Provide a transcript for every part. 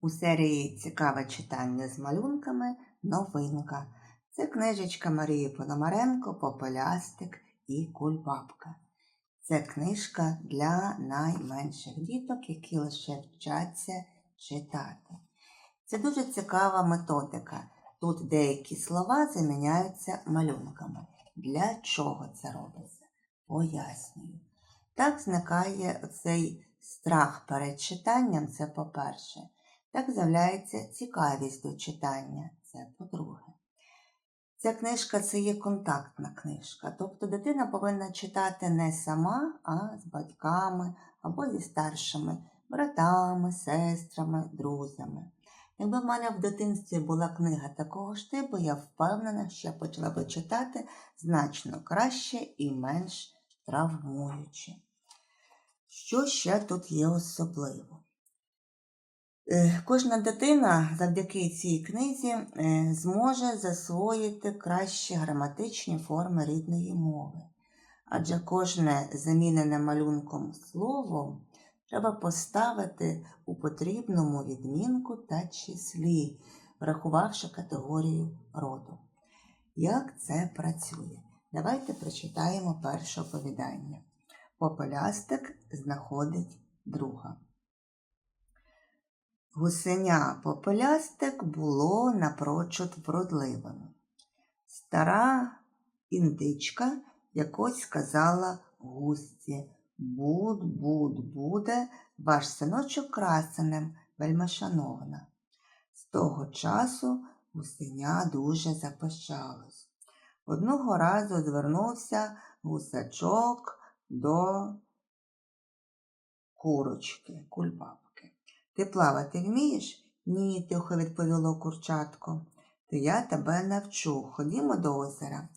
У серії Цікаве читання з малюнками новинка. Це книжечка Марії Пономаренко Попелястик і Кульбабка. Це книжка для найменших діток, які лише вчаться читати. Це дуже цікава методика. Тут деякі слова заміняються малюнками. Для чого це робиться? Пояснюю. Так зникає цей страх перед читанням, це по-перше. Так з'являється цікавість до читання, це по-друге. Ця книжка це є контактна книжка. Тобто дитина повинна читати не сама, а з батьками або зі старшими братами, сестрами, друзями. Якби в мене в дитинстві була книга такого ж типу, я впевнена, що я почала би читати значно краще і менш травмуюче. Що ще тут є особливо? Е, Кожна дитина завдяки цій книзі е, зможе засвоїти кращі граматичні форми рідної мови. Адже кожне замінене малюнком слово треба поставити у потрібному відмінку та числі, врахувавши категорію роду. Як це працює? Давайте прочитаємо перше оповідання. Попелястик знаходить друга. Гусеня попелястик було напрочуд вродливим. Стара індичка якось сказала гусці Буд, буд, буде ваш синочок красенем, вельмишановна. З того часу гусеня дуже запищалось. Одного разу звернувся гусачок до курочки, кульбабки. Ти плавати вмієш? Ні, тихо відповіло курчатко. То я тебе навчу. Ходімо до озера.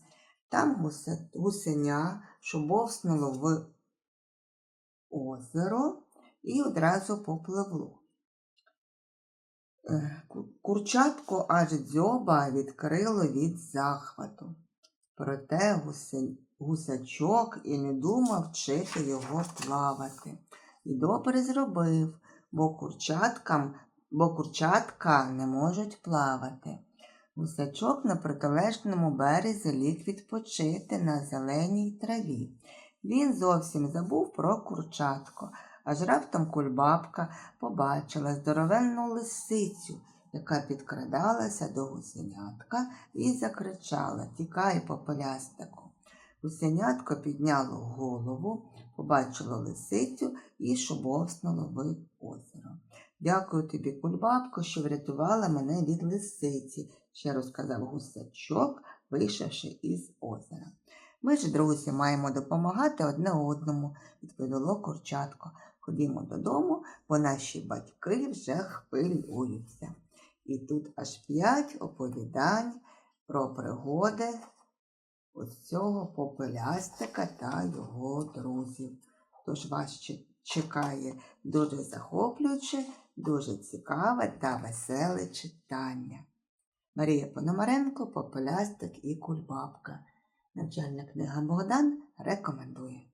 Там гусе, гусеня шубовснуло в озеро і одразу попливло. Е, Курчатко аж дзьоба відкрило від захвату. Проте гусачок і не думав вчити його плавати. І добре зробив, бо курчаткам, бо курчатка не можуть плавати. Гусачок на протилежному березі ліг відпочити на зеленій траві. Він зовсім забув про курчатко, аж раптом кульбабка побачила здоровенну лисицю, яка підкрадалася до гусенятка і закричала Тікай, попелястику. Гусенятко підняло голову, побачило лисицю і шубовснуло в озеро. Дякую тобі, кульбабко, що врятувала мене від лисиці, ще розказав гусачок, вийшовши із озера. Ми ж, друзі, маємо допомагати одне одному, відповіло курчатко. Ходімо додому, бо наші батьки вже хвилюються. І тут аж п'ять оповідань про пригоди ось цього попелястика та його друзів. Тож вас ще чекає дуже захоплююче, дуже цікаве та веселе читання. Марія Пономаренко, Попелястик і Кульбабка. Навчальна книга Богдан рекомендує.